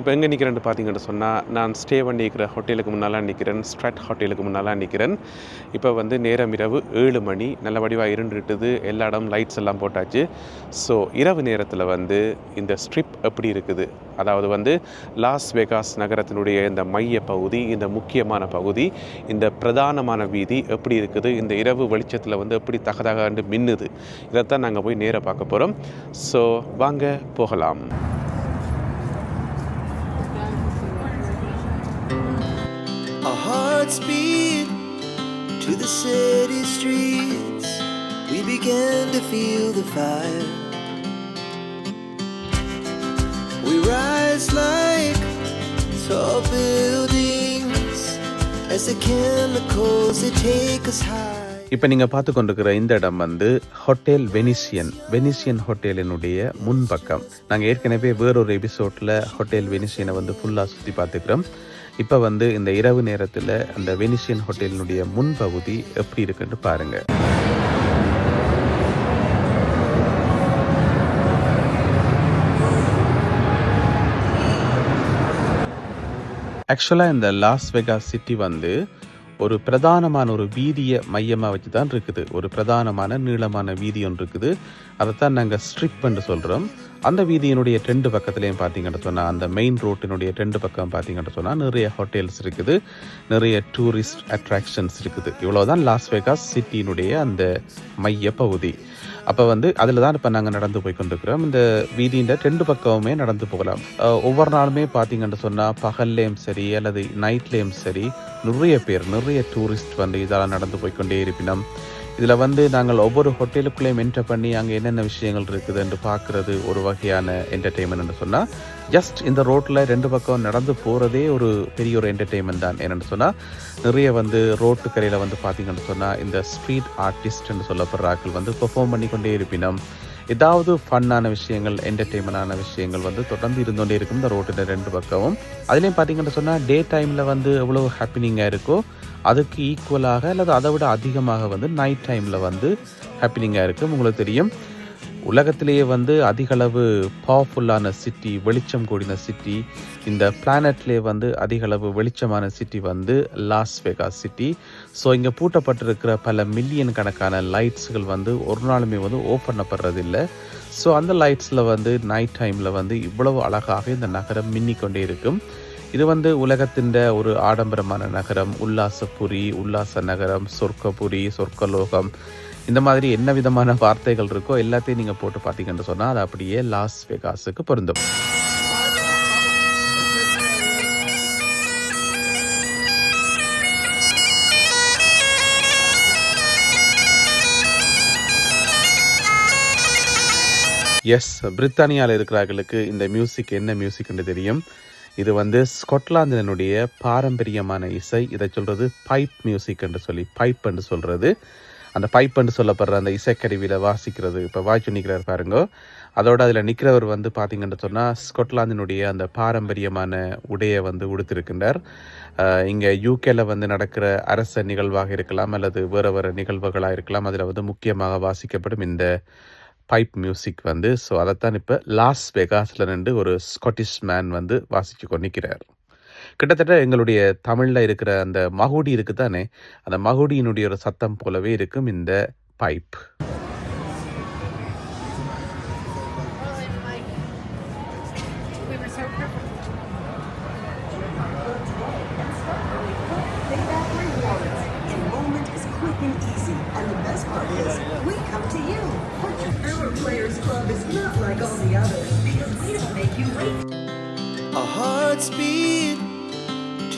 நான் இப்போ எங்கே நிற்கிறேன்னு பார்த்தீங்கன்னு சொன்னால் நான் ஸ்டே பண்ணி இருக்கிற ஹோட்டலுக்கு முன்னால் நிற்கிறேன் ஸ்ட்ராட் ஹோட்டலுக்கு முன்னால் நிற்கிறேன் இப்போ வந்து நேரம் இரவு ஏழு மணி நல்ல வடிவாக இருண்டுட்டுது எல்லா இடம் லைட்ஸ் எல்லாம் போட்டாச்சு. ஸோ இரவு நேரத்தில் வந்து இந்த ஸ்ட்ரிப் எப்படி இருக்குது? அதாவது வந்து லாஸ் வெகாஸ் நகரத்தினுடைய இந்த மைய பகுதி இந்த முக்கியமான பகுதி இந்த பிரதானமான வீதி எப்படி இருக்குது? இந்த இரவு வெளிச்சத்தில் வந்து எப்படி தகதகாண்டு மின்னுது? இதைத்தான் நாங்கள் போய் நேராக பார்க்க போகிறோம் ஸோ வாங்க போகலாம். To the city streets. We began to feel the fire. We rise like tall buildings as the chemicals they take us high. இப்போ நீங்கள் பார்த்து கொண்டிருக்கிற இந்த இடம் வந்து ஹோட்டல் வெனிசியன் வெனிசியன் ஹோட்டலினுடைய முன்பக்கம் நாங்கள் ஏற்கனவே வேறொரு எபிசோடில் ஹோட்டல் வெனிசியனை வந்து ஃபுல்லாக சுற்றி பார்த்துக்கிறோம் இப்போ வந்து இந்த இரவு நேரத்தில் அந்த வெனிஷியன் ஹோட்டலினுடைய முன்பகுதி எப்படி இருக்குன்னு பாருங்கள் ஆக்சுவலாக இந்த லாஸ் வெகாஸ் சிட்டி வந்து ஒரு பிரதானமான ஒரு வீதியை மையமாக வச்சு தான் இருக்குது. ஒரு பிரதானமான நீளமான வீதி ஒன்று இருக்குது. அதைத்தான் நாங்கள் ஸ்ட்ரிப் என்று சொல்கிறோம் அந்த வீதியினுடைய ரெண்டு பக்கத்துலேயும் பார்த்தீங்கன்னு சொன்னால் அந்த மெயின் ரோட்டினுடைய ரெண்டு பக்கம் பார்த்தீங்கன்னு சொன்னால் நிறைய ஹோட்டல்ஸ் இருக்குது. நிறைய டூரிஸ்ட் அட்ராக்ஷன்ஸ் இருக்குது. இவ்வளோதான் லாஸ் வேகாஸ் சிட்டியினுடைய அந்த மைய பகுதி. அப்போ வந்து அதில் தான் இப்போ நாங்கள் நடந்து போய் கொண்டிருக்கிறோம் இந்த வீதியின் ரெண்டு பக்கமுமே நடந்து போகலாம். ஒவ்வொரு நாளுமே பார்த்தீங்கன்னு சொன்னால் பகல்லையும் சரி அல்லது நைட்லேயும் சரி நிறைய பேர் நிறைய டூரிஸ்ட் வந்து இதெல்லாம் நடந்து போய் கொண்டே இருப்பினோம். இதில் வந்து நாங்கள் ஒவ்வொரு ஹோட்டலுக்குள்ளேயும் என்டர் பண்ணி அங்கே என்னென்ன விஷயங்கள் இருக்குது என்று பார்க்குறது ஒரு வகையான என்டர்டெயின்மெண்ட் சொன்னால் ஜஸ்ட் இந்த ரோட்டில் ரெண்டு பக்கம் நடந்து போகிறதே ஒரு பெரிய ஒரு என்டர்டெயின்மெண்ட் தான். என்னென்னு சொன்னால் நிறைய வந்து ரோட்டு கரையில் வந்து பார்த்தீங்கன்னு சொன்னால் இந்த ஸ்ட்ரீட் ஆர்டிஸ்ட்னு சொல்லப்படுற ஆட்கள் வந்து பெர்ஃபார்ம் பண்ணி கொண்டே இருப்பினோம் ஏதாவது ஃபன்னான விஷயங்கள் என்டர்டெயின்மெண்டான விஷயங்கள் வந்து தொடர்ந்து இருந்தோண்டே இருக்கும். இந்த ரோட்டில் ரெண்டு பக்கமும். அதுலேயும் பார்த்தீங்கன்னு சொன்னால் டே டைமில் வந்து எவ்வளோ ஹாப்பினிங்காக இருக்கோ அதுக்கு ஈக்குவலாக அல்லது அதை விட அதிகமாக வந்து நைட் டைமில் வந்து ஹாப்பினிங்காக இருக்கும். உங்களுக்கு தெரியும். உலகத்திலேயே வந்து அதிகளவு பவர்ஃபுல்லான சிட்டி வெளிச்சம் கூடின சிட்டி இந்த பிளானட்லேயே வந்து அதிகளவு வெளிச்சமான சிட்டி வந்து லாஸ் வேகாஸ் சிட்டி ஸோ இங்கே பூட்டப்பட்டிருக்கிற பல மில்லியன் கணக்கான லைட்ஸுகள் வந்து ஒரு நாளுமே வந்து ஓப்பன் பண்ணப்படுறதில்லை. ஸோ அந்த லைட்ஸில் வந்து நைட் டைமில் வந்து இவ்வளவு அழகாக இந்த நகரம் மின்னிக்கொண்டே இருக்கும். இது வந்து உலகத்தின் ஒரு ஆடம்பரமான நகரம். உல்லாசபுரி உல்லாச நகரம் சொர்க்கபுரி சொர்க்கலோகம். இந்த மாதிரி என்ன விதமான வார்த்தைகள் இருக்கோ எல்லாத்தையும் நீங்கள் போட்டு பார்த்தீங்கன்னு சொன்னால் அது அப்படியே லாஸ் வெகாஸுக்கு பொருந்தும். எஸ் பிரித்தானியாவில் இருக்கிறார்களுக்கு இந்த மியூசிக் என்ன மியூசிக்னு தெரியும். இது வந்து ஸ்கொட்லாந்தினுடைய பாரம்பரியமான இசை. இதை சொல்கிறது பைப் மியூசிக் என்று சொல்லி பைப் என்று சொல்கிறது அந்த பைப் என்று சொல்லப்படுற அந்த இசைக்கருவியில் வாசிக்கிறது. இப்போ வாய்ச்சி நிற்கிறார் பாருங்க. அதோட அதில் நிற்கிறவர் வந்து பார்த்திங்கன்னு சொன்னால் ஸ்கொட்லாந்தினுடைய அந்த பாரம்பரியமான உடையை வந்து உடுத்திருக்கின்றார். இங்கே யூகேல வந்து நடக்கிற அரச நிகழ்வாக இருக்கலாம் அல்லது வேறு வேறு நிகழ்வுகளாக இருக்கலாம் அதில் வந்து முக்கியமாக வாசிக்கப்படும் இந்த பைப் மியூசிக் வந்து. ஸோ அதைத்தான் இப்போ லாஸ் வெகாஸில் நின்று ஒரு ஸ்காட்டிஷ் மேன் வந்து வாசித்து கொண்டிருக்கிறார். கிட்டத்தட்ட எங்களுடைய தமிழில் இருக்கிற அந்த மகுடி இருக்குது தானே அந்த மகுடியினுடைய ஒரு சத்தம் போலவே இருக்கும் இந்த pipe Club is not like all the others because we don't make you wait.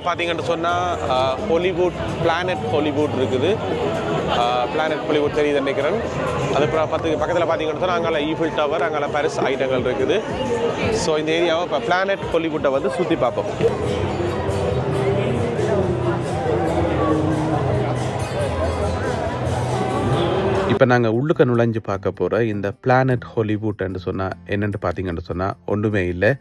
இங்கே பார்த்தீங்கன்னு சொன்னால் ஹாலிவுட் பிளானட் ஹாலிவுட் இருக்குது. பிளானட் ஹாலிவுட் தெரியுது நினைக்கிறேன். அதுக்கப்புறம் பத்து பக்கத்தில் பார்த்தீங்கன்னு சொன்னால் அங்கே ஈஃபில் டவர் அங்கே பாரிஸ் ஐட்டங்கள் இருக்குது. ஸோ இந்த ஏரியாவை இப்போ பிளானட் ஹாலிவுட்டை வந்து சுற்றி பார்ப்போம். இப்போ நாங்கள் உள்ளுக்க நுழைஞ்சு பார்க்க போகிற இந்த பிளானட் ஹாலிவுட்னு சொன்னால் என்னென்னு பார்த்தீங்கன்னு சொன்னால் ஒன்றுமே இல்லை.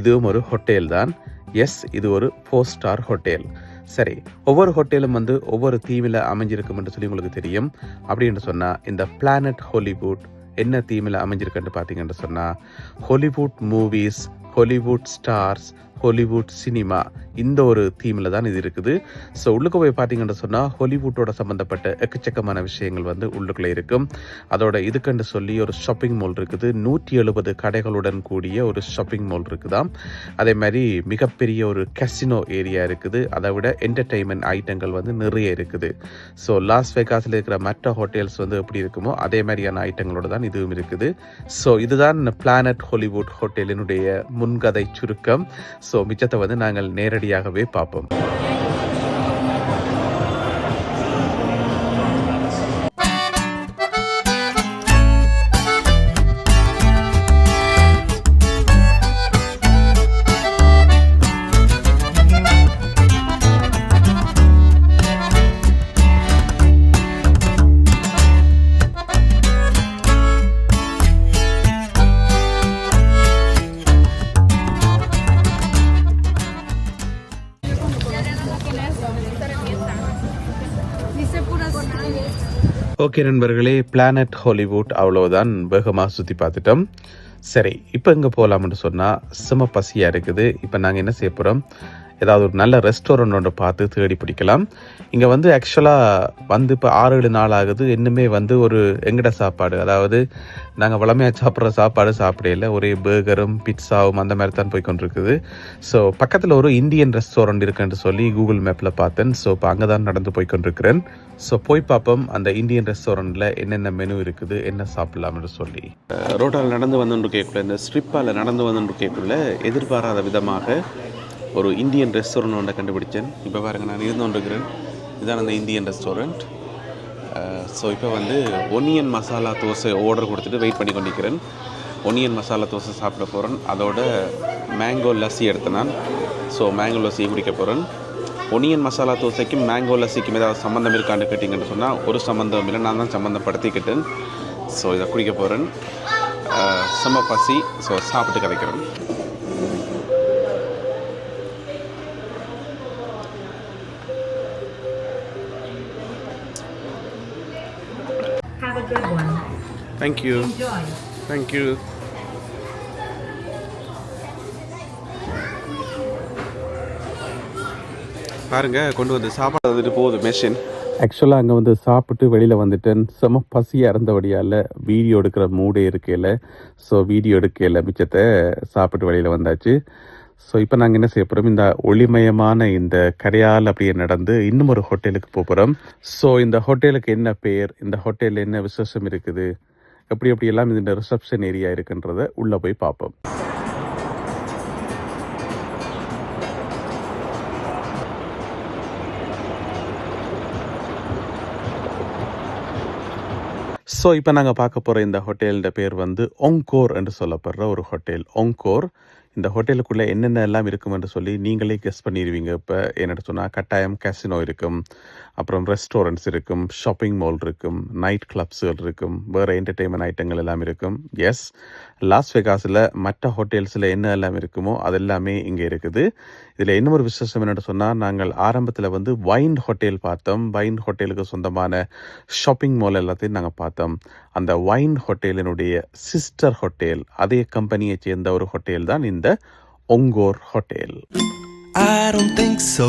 இதுவும் ஒரு ஹோட்டல் தான். எஸ் இது ஒரு ஃபோர் ஸ்டார் ஹோட்டல் சரி ஒவ்வொரு ஹோட்டலும் வந்து ஒவ்வொரு தீமில் அமைஞ்சிருக்கும் என்று சொல்லி உங்களுக்கு தெரியும். அப்படின்னு சொன்னால் இந்த பிளானட் ஹாலிவுட் என்ன தீமில் அமைஞ்சிருக்குன்னு பார்த்தீங்கன்னு சொன்னால் Hollywood movies Hollywood stars Hollywood cinema இந்த ஒரு தீமில் தான் இது இருக்குது. ஸோ உள்ளுக்கு போய் பார்த்தீங்கன்னு சொன்னால் ஹாலிவுட்டோட சம்மந்தப்பட்ட எக்கச்சக்கமான விஷயங்கள் வந்து உள்ளுக்குள்ளே இருக்கும். அதோட இதுக்குன்னு சொல்லி ஒரு ஷாப்பிங் மால் இருக்குது. நூற்றி எழுபது கடைகளுடன் கூடிய ஒரு ஷாப்பிங் மால் இருக்குதாம். அதே மாதிரி மிகப்பெரிய ஒரு கசினோ ஏரியா இருக்குது. அதை விட என்டர்டெயின்மெண்ட் ஐட்டங்கள் வந்து நிறைய இருக்குது. ஸோ லாஸ் வேகாஸில் இருக்கிற மற்ற ஹோட்டல்ஸ் வந்து எப்படி இருக்குமோ அதே மாதிரியான ஐட்டங்களோட தான் இதுவும் இருக்குது. ஸோ இதுதான் பிளானட் ஹாலிவுட் ஹோட்டலினுடைய புன்கதை சுருக்கம். ஸோ மிச்சத்தை வந்து நாங்கள் நேரடியாகவே பார்ப்போம். ஓகே நண்பர்களே பிளானட் ஹாலிவுட் அவ்வளவுதான் வேகமாக சுற்றி பார்த்துட்டோம். சரி இப்போ இங்கே போகலாம்னு சொன்னால் செம பசியாக இருக்குது. இப்போ நாங்கள் என்ன செய்ய போகிறோம் ஏதாவது ஒரு நல்ல ரெஸ்டாரண்ட் ஒன்று பார்த்து தேடி பிடிக்கலாம். இங்கே வந்து ஆக்சுவலாக வந்து இப்போ ஆறு ஏழு நாள் ஆகுது. இன்னுமே வந்து ஒரு எங்கட சாப்பாடு அதாவது நாங்கள் வளமையாக சாப்பிட்ற சாப்பாடு சாப்பிடையில ஒரே பேர்கரும் பிட்ஸாவும் அந்த மாதிரி தான் போய் கொண்டிருக்குது ஸோ பக்கத்தில் ஒரு இந்தியன் ரெஸ்டாரண்ட் இருக்குன்னு சொல்லி கூகுள் மேப்பில் பார்த்தேன். ஸோ இப்போ அங்கே தான் நடந்து போய் கொண்டிருக்கிறேன் ஸோ போய் பார்ப்போம். அந்த இந்தியன் ரெஸ்டாரண்ட்டில் என்னென்ன மெனு இருக்குது என்ன சாப்பிட்லாம்னு சொல்லி. ரோட்டால் நடந்து வந்து கேட்குள்ள இந்த ஸ்ட்ரிப்பால் நடந்து வந்து கேட்குள்ள எதிர்பாராத விதமாக ஒரு இந்தியன் ரெஸ்டாரண்ட் ஒன்றை கண்டுபிடிச்சேன் இப்போ பாருங்கள் நான் இருந்து கொண்டிருக்கிறேன். இதான் அந்த இந்தியன் ரெஸ்டாரண்ட் ஸோ இப்போ வந்து ஒனியன் மசாலா தோசை ஆர்டர் கொடுத்துட்டு வெயிட் பண்ணி கொண்டிருக்கிறேன். ஒனியன் மசாலா தோசை சாப்பிட போகிறேன் அதோட மேங்கோ லஸ்ஸி எடுத்தேன் நான். ஸோ மேங்கோ லஸ்ஸி குடிக்க போகிறேன் ஒனியன் மசாலா தோசைக்கும் மேங்கோ லஸ்ஸிக்கும் ஏதாவது சம்மந்தம் இருக்கான்னு கேட்டிங்கன்னு சொன்னால் ஒரு சம்மந்தம் இல்லை. நான் தான் சம்மந்தப்படுத்திக்கிட்டேன் ஸோ இதை குடிக்க போகிறேன் செம்ம பசி. ஸோ சாப்பிட்டு கதைக்கிறேன். Thank you Enjoy. தேங்க்யூ பாருங்க கொண்டு வந்து சாப்பாடு வந்துட்டு போகுது மெஷின் ஆக்சுவலாக அங்கே வந்து சாப்பிட்டு வெளியில் வந்துட்டேன். செம பசி இறந்தபடியால் வீடியோ எடுக்கிற மூடே இருக்கையில். ஸோ வீடியோ எடுக்கையில் மிச்சத்தை சாப்பிட்டு வெளியில் வந்தாச்சு. ஸோ இப்போ நாங்கள் என்ன செய்ய போகிறோம் இந்த ஒளிமயமான இந்த கரையால் அப்படியே நடந்து இன்னும் ஒரு ஹோட்டலுக்கு போக போகிறோம் ஸோ இந்த ஹோட்டலுக்கு என்ன பேர்? இந்த ஹோட்டலில் என்ன விசேஷம் இருக்குது? எப்படி எப்படி எல்லாம் இந்த ரிசப்ஷன் ஏரியா இருக்குன்றத உள்ளே போய் பார்ப்போம். ஸோ இப்போ நாங்கள் பார்க்க போகிற இந்த ஹோட்டலோட பேர் வந்து ஒங்கோர் என்று சொல்லப்படுற ஒரு ஹோட்டல். ஒங்கோர் இந்த ஹோட்டலுக்குள்ளே என்னென்ன எல்லாம் இருக்கும் என்று சொல்லி நீங்களே கெஸ் பண்ணிடுவீங்க இப்போ என்னென்னு சொன்னால் கட்டாயம் கேசினோ இருக்கும். அப்புறம் ரெஸ்டாரண்ட்ஸ் இருக்கும் ஷாப்பிங் மால் இருக்கும் நைட் கிளப்ஸுகள் இருக்கும் வேறு என்டர்டெயின்மெண்ட் ஐட்டங்கள் எல்லாம் இருக்கும். எஸ் லாஸ் வெகாஸில் மற்ற ஹோட்டல்ஸில் என்ன எல்லாம் இருக்குமோ அது எல்லாமே இங்கே இருக்குது. இதில் இன்னொரு விசேஷம் என்னென்னு சொன்னால் நாங்கள் ஆரம்பத்தில் வந்து வைன் ஹோட்டல் பார்த்தோம். வைன் ஹோட்டலுக்கு சொந்தமான ஷாப்பிங் மால் எல்லாத்தையும் நாங்கள் பார்த்தோம். அந்த வைன் ஹோட்டலினுடைய சிஸ்டர் ஹோட்டல் அதே கம்பெனியை சேர்ந்த ஒரு ஹோட்டல் தான் இந்த ஒங்கோர் hotel I don't think so.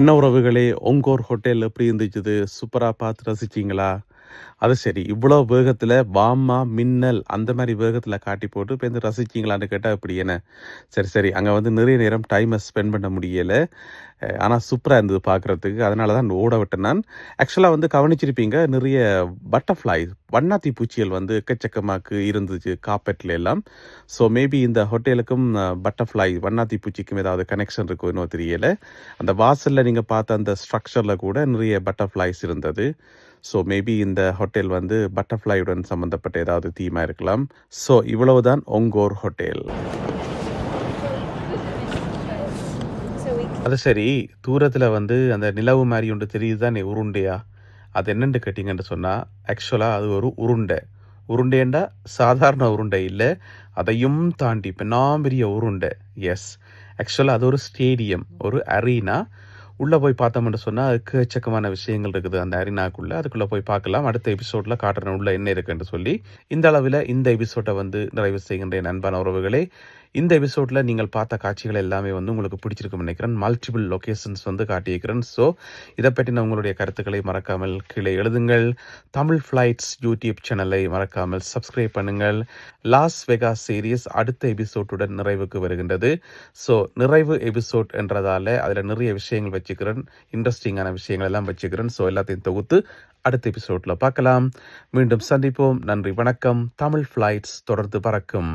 என்ன உறவுகளே? ஒங்கோர் ஹோட்டல் எப்படி இருந்துச்சு? சூப்பராக பார்த்து ரசிச்சிங்களா? அது சரி. இவ்வளோ வேகத்தில் வாமா மின்னல் அந்த மாதிரி வேகத்தில் காட்டி போட்டு இப்போ வந்து ரசிச்சிங்களான்னு கேட்டால் இப்படி என்ன? சரி சரி. அங்கே வந்து நிறைய நேரம் டைமை ஸ்பெண்ட் பண்ண முடியலை. ஆனால் சூப்பராக இருந்தது பார்க்குறதுக்கு அதனால தான் ஓட விட்டேன் நான். ஆக்சுவலாக வந்து கவனிச்சிருப்பீங்க நிறைய பட்டர்ஃப்ளை வண்ணாத்தி பூச்சிகள் வந்து எக்கச்சக்கமாக்கு இருந்துச்சு காப்பெட்டில் எல்லாம். ஸோ மேபி இந்த ஹோட்டலுக்கும் பட்டர்ஃப்ளை வண்ணாத்தி பூச்சிக்கும் ஏதாவது கனெக்ஷன் இருக்கும் இன்னும் தெரியலை. அந்த வாசலில் நீங்கள் பார்த்த அந்த ஸ்ட்ரக்சரில் கூட நிறைய பட்டர்ஃப்ளைஸ் இருந்தது. ஸோ மேபி இந்த ஹோட்டல் வந்து பட்டர்ஃப்ளையுடன் சம்மந்தப்பட்ட ஏதாவது தீமாக இருக்கலாம். ஸோ இவ்வளவுதான் ஒங்கோர் ஹோட்டல் அது சரி தூரத்தில் வந்து அந்த நிலவு மாதிரி ஒன்று தெரியுது தானே உருண்டையா? அது என்னென்னு கேட்டிங்கன்னு சொன்னால் ஆக்சுவலாக அது ஒரு உருண்டை. உருண்டைண்டா சாதாரண உருண்டை இல்லை. அதையும் தாண்டி பெரிய உருண்டை. எஸ் ஆக்சுவலாக அது ஒரு ஸ்டேடியம் ஒரு அரீனா உள்ளே போய் பார்த்தோம்னு சொன்னால் எக்கச்சக்கமான விஷயங்கள் இருக்குது அந்த அரினாக்குள்ளே. அதுக்குள்ளே போய் பார்க்கலாம். அடுத்த எபிசோடில் காட்டுறேன் உள்ள என்ன இருக்குன்னு சொல்லி. இந்த அளவில் இந்த எபிசோட்டை வந்து நிறைவு செய்கின்ற என் அன்பான உறவுகளே. இந்த எபிசோடில் நீங்கள் பார்த்த காட்சிகள் எல்லாமே வந்து உங்களுக்கு பிடிச்சிருக்கும்னு நினைக்கிறேன். மல்டிபிள் லொக்கேஷன்ஸ் வந்து காட்டியிருக்கிறேன். ஸோ இதை பற்றின உங்களுடைய கருத்துக்களை மறக்காமல் கீழே எழுதுங்கள். தமிழ் ஃப்ளைட்ஸ் யூடியூப் சேனலை மறக்காமல் சப்ஸ்கிரைப் பண்ணுங்கள். லாஸ் வெகா சீரியஸ் அடுத்த எபிசோட்டுடன் நிறைவுக்கு வருகின்றது. ஸோ நிறைவு எபிசோட் என்றதால அதில் நிறைய விஷயங்கள் வச்சுக்கிறேன். இன்ட்ரெஸ்டிங்கான விஷயங்கள் எல்லாம் வச்சுக்கிறேன். ஸோ எல்லாத்தையும் தொகுத்து அடுத்த எபிசோடில் பார்க்கலாம். மீண்டும் சந்திப்போம். நன்றி வணக்கம். தமிழ் ஃப்ளைட்ஸ் தொடர்ந்து பறக்கும்.